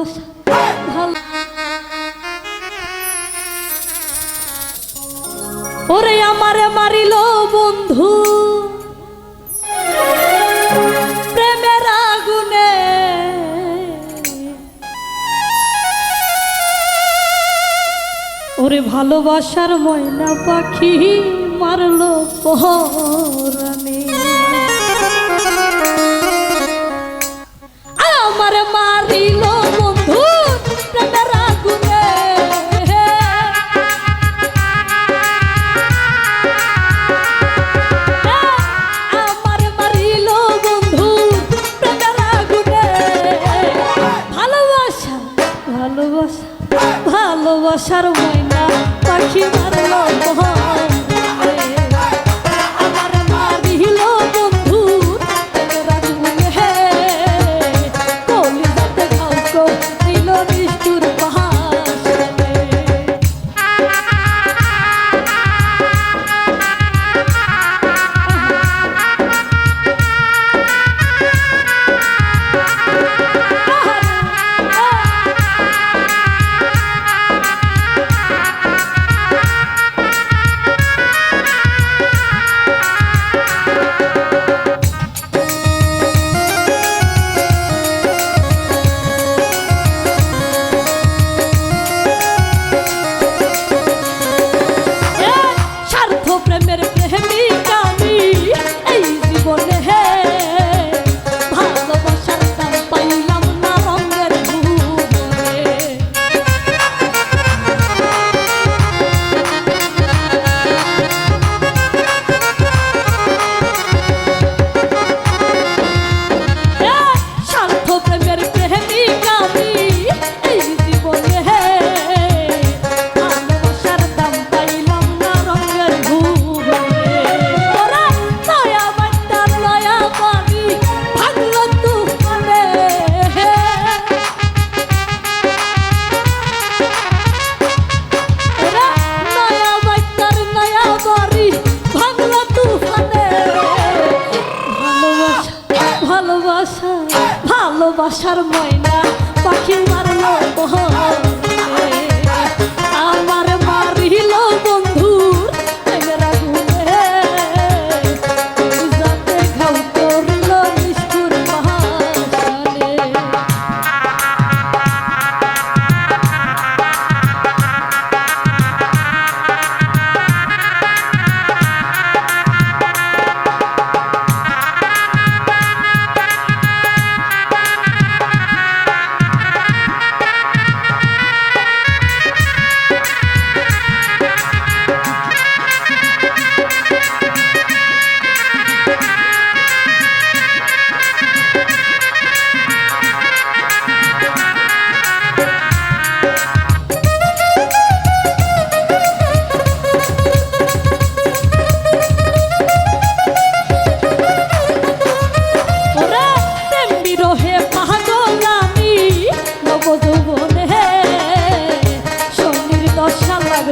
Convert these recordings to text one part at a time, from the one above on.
ভালোবাসা ভালো ওরে আমারে মারিল বন্ধু। প্রেমের আগুনে। ওরে ভালোবাসার ময়না পাখি মারলো পহরা ভালোবাসার ময়না পাখি মারল প্রেমী ভালোবাসা ভালোবাসার ময়না পাখি মারলো বহ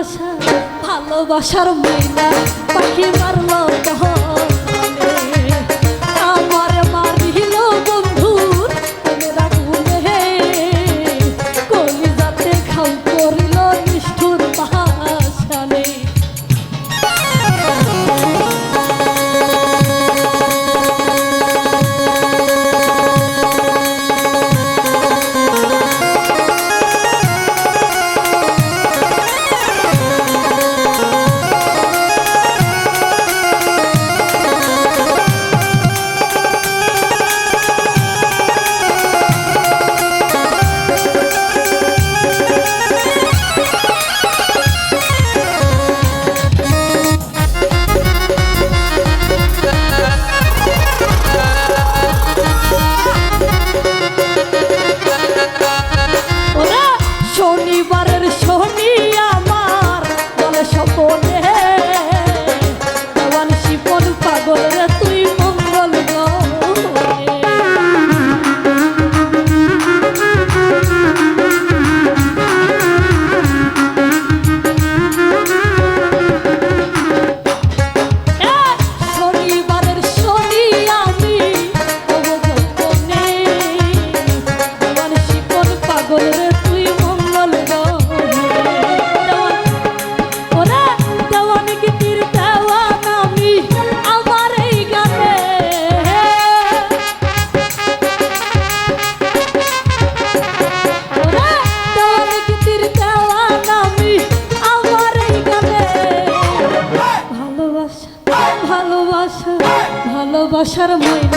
ভালোবাসা ভালোবাসার ময়না পাখি মারল কহ আসার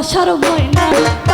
ভালোবাসা ভালোবাসা না